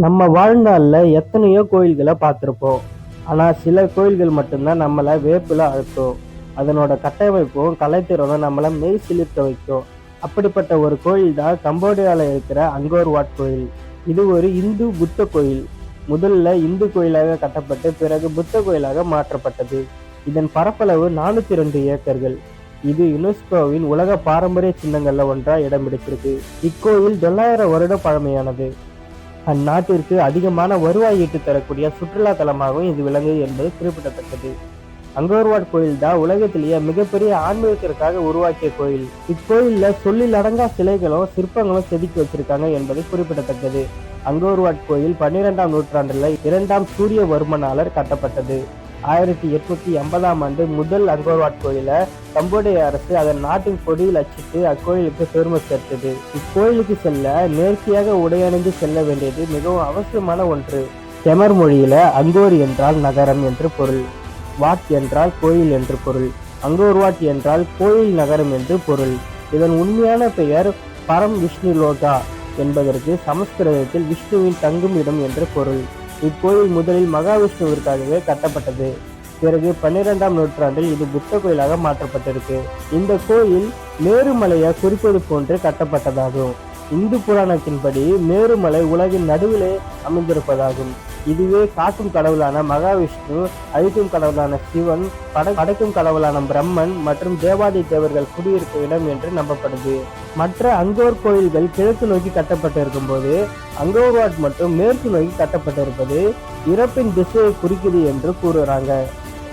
நம்ம வாழ்நாளில் எத்தனையோ கோயில்களை பார்த்துருப்போம். ஆனால் சில கோயில்கள் மட்டும்தான் நம்மளை வேப்பில் அழுத்தும். அதனோட கட்டமைப்பும் கலைத்திறனும் நம்மளை மெய் சிலிர்க்க வைக்கும். அப்படிப்பட்ட ஒரு கோயில் தான் கம்போடியாவில் இருக்கிற அங்கோர் வாட் கோயில். இது ஒரு இந்து புத்த கோயில். முதல்ல இந்து கோயிலாக கட்டப்பட்டு பிறகு புத்த கோயிலாக மாற்றப்பட்டது. இதன் பரப்பளவு நானூற்றி ரெண்டு ஏக்கர்கள். இது யுனெஸ்கோவின் உலக பாரம்பரிய சின்னங்களில் ஒன்றாக இடம் பிடிச்சிருக்கு இக்கோயில் தொள்ளாயிரம் வருட பழமையானது. அந்நாட்டிற்கு அதிகமான வருவாய் ஈட்டு தரக்கூடிய சுற்றுலா தலமாகவும் இது விளங்குது என்பது குறிப்பிடத்தக்கது. அங்கோர்வாட் கோயில் தான் உலகத்திலேயே மிகப்பெரிய ஆன்மீகத்திற்காக உருவாக்கிய கோயில். இக்கோயில்ல சொல்லில் அடங்கா சிலைகளும் சிற்பங்களும் செதுக்கி வச்சிருக்காங்க என்பது குறிப்பிடத்தக்கது. அங்கோர்வாட் கோயில் பன்னிரெண்டாம் நூற்றாண்டுல இரண்டாம் சூரியவர்மனாளர் கட்டப்பட்டது. ஆயிரத்தி எட்நூத்தி எண்பதாம் ஆண்டு முதல் அங்கோர்வாட் கோயிலை கம்போடிய அரசு அதன் நாட்டின் கொடியில் அச்சிட்டு அக்கோயிலுக்கு பெருமை சேர்த்தது. இக்கோயிலுக்கு செல்ல நேர்த்தியாக உடையணிந்து செல்ல வேண்டியது மிகவும் அவசியமான ஒன்று. கெமர் மொழியில அங்கோர் என்றால் நகரம் என்று பொருள். வாட் என்றால் கோயில் என்று பொருள். அங்கோர்வாட் என்றால் கோயில் நகரம் என்று பொருள். இதன் உண்மையான பெயர் பரம் விஷ்ணு லோகா என்பதற்கு சமஸ்கிருதத்தில் விஷ்ணுவின் தங்கும் இடம் என்று பொருள். இக்கோயில் முதலில் மகாவிஷ்ணுவிற்காகவே கட்டப்பட்டது. பிறகு பன்னிரெண்டாம் நூற்றாண்டில் இது புத்த கோயிலாக மாற்றப்பட்டிருக்கு. இந்த கோயில் மேருமலையை குறிப்பது போன்று கட்டப்பட்டதாகும். இந்து புராணத்தின்படி மேருமலை உலகின் நடுவிலே அமைந்திருப்பதாகும். இதுவே காக்கும் கடவுளான மகாவிஷ்ணு அழிக்கும் கடவுளான சிவன் பட படைக்கும் கடவுளான பிரம்மன் மற்றும் தேவாதி தேவர்கள் குடியிருக்கும் இடம் என்று நம்பப்படுது. மற்ற அங்கோர் கோயில்கள் கிழக்கு நோக்கி கட்டப்பட்டிருக்கும் போது அங்கோர்வாட் மற்றும் மேற்கு நோக்கி கட்டப்பட்டிருப்பது இறப்பின் திசையை குறிக்குது என்று கூறுறாங்க.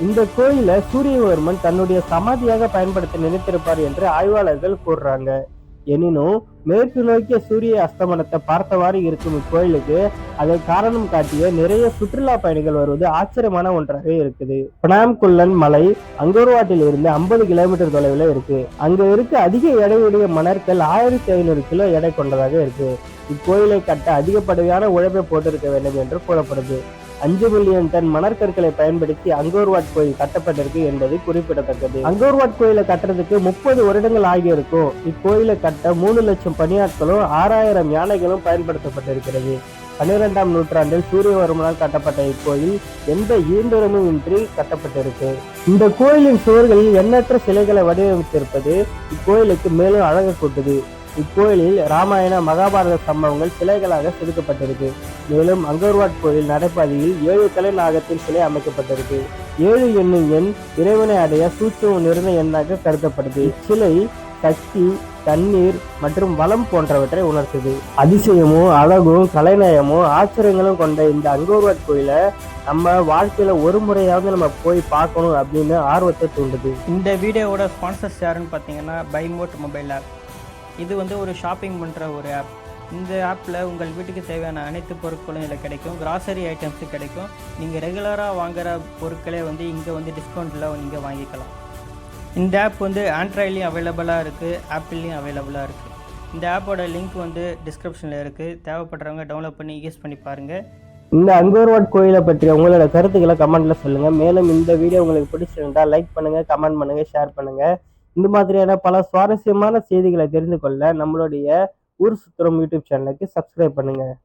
இந்த கோயிலை சூரியவர்மன் தன்னுடைய சமாதியாக பயன்படுத்த நினைத்திருப்பார் என்று ஆய்வாளர்கள் கூறுறாங்க. எனினும் மேற்கு நோக்கிய சூரிய அஸ்தமனத்தை பார்த்தவாறு இருக்கும் இக்கோயிலுக்கு அதை காரணம் காட்டிய நிறைய சுற்றுலா பயணிகள் வருவது ஆச்சரியமான ஒன்றாக இருக்குது. பனாம்குள்ளன் மலை அங்கோர்வாட்டில் இருந்து ஐம்பது கிலோமீட்டர் தொலைவில் இருக்கு. அங்க இருக்க அதிக எடையுடைய மணற்கள் ஆயிரத்தி ஐநூறு கிலோ எடை கொண்டதாக இருக்கு. இக்கோயிலை கட்ட அதிகப்படியான உழைப்பை போட்டிருக்க வேண்டும் என்று கூறப்படுது. அஞ்சு மில்லியன் டன் மணற்கற்களை பயன்படுத்தி அங்கோர்வாட் கோயில் கட்டப்பட்டிருக்கு என்பது குறிப்பிடத்தக்கது. அங்கோர்வாட் கோயிலை கட்டுறதுக்கு முப்பது வருடங்கள் ஆகியிருக்கும். இக்கோயிலை கட்ட மூணு லட்சம் பணியாட்களும் ஆறாயிரம் யானைகளும் பயன்படுத்தப்பட்டிருக்கிறது. பன்னிரெண்டாம் நூற்றாண்டில் சூரியவர்மனால் கட்டப்பட்ட இக்கோயில் எந்த இயந்திரமும் இன்றி கட்டப்பட்டிருக்கு. இந்த கோயிலின் சுவர்களில் எண்ணற்ற சிலைகளை வடிவமைத்திருப்பது இக்கோயிலுக்கு மேலும் அழகு கூட்டுது. இக்கோயிலில் ராமாயண மகாபாரத சம்பவங்கள் சிலைகளாக செதுக்கப்பட்டிருக்கு. மேலும் அங்கர்வாட் கோயில் நடைபாதையில் ஏழு கலை நாகத்தின் சிலை அமைக்கப்பட்டிருக்கு. ஏழு என்னும் எண் இறைவனை அடைய சூட்சம் நிறைந்த எண்ணாக கருதப்படுது. சிலை சக்தி தண்ணீர் மற்றும் வளம் போன்றவற்றை உணர்த்துது. அதிசயமும் அழகும் கலைநயமும் ஆச்சரியங்களும் கொண்ட இந்த அங்கோர்வாட் கோயிலை நம்ம வாழ்க்கையில ஒரு முறையாவது நம்ம போய் பார்க்கணும் அப்படின்னு ஆர்வத்தை தூண்டுது. இந்த வீடியோவோட ஸ்பான்சர்ஸ் யாருன்னு பார்த்தீங்கன்னா பைமோட் மொபைல் ஆப். இது வந்து ஒரு ஷாப்பிங் பண்ணுற ஒரு ஆப் இந்த ஆப்பில் உங்கள் வீட்டுக்கு தேவையான அனைத்து பொருட்களும் இதில் கிடைக்கும். கிராசரி ஐட்டம்ஸும் கிடைக்கும். நீங்கள் ரெகுலராக வாங்குகிற பொருட்களே வந்து இங்கே வந்து டிஸ்கவுண்ட்டில் நீங்கள் வாங்கிக்கலாம். இந்த ஆப் வந்து ஆண்ட்ராய்ட்லேயும் அவைலபிளாக இருக்குது ஆப்பிள்லேயும் அவைலபிளாக இருக்குது இந்த ஆப்போட லிங்க் வந்து டிஸ்கிரிப்ஷனில் இருக்குது தேவைப்படுறவங்க டவுன்லோட் பண்ணி யூஸ் பண்ணி பாருங்கள் இந்த அங்கோர்வாட் கோயிலை பற்றி உங்களோட கருத்துக்களை கமெண்ட்டில் சொல்லுங்கள் மேலும் இந்த வீடியோ உங்களுக்கு பிடிச்சிருந்தா லைக் பண்ணுங்கள் கமெண்ட் பண்ணுங்க ஷேர் பண்ணுங்கள் இந்த மாதிரியான பல சுவாரஸ்யமான செய்திகளை தெரிந்து கொள்ள நம்மளுடைய ஊர் சுத்திரம் யூடியூப் சேனலுக்கு சப்ஸ்கிரைப் பண்ணுங்கள்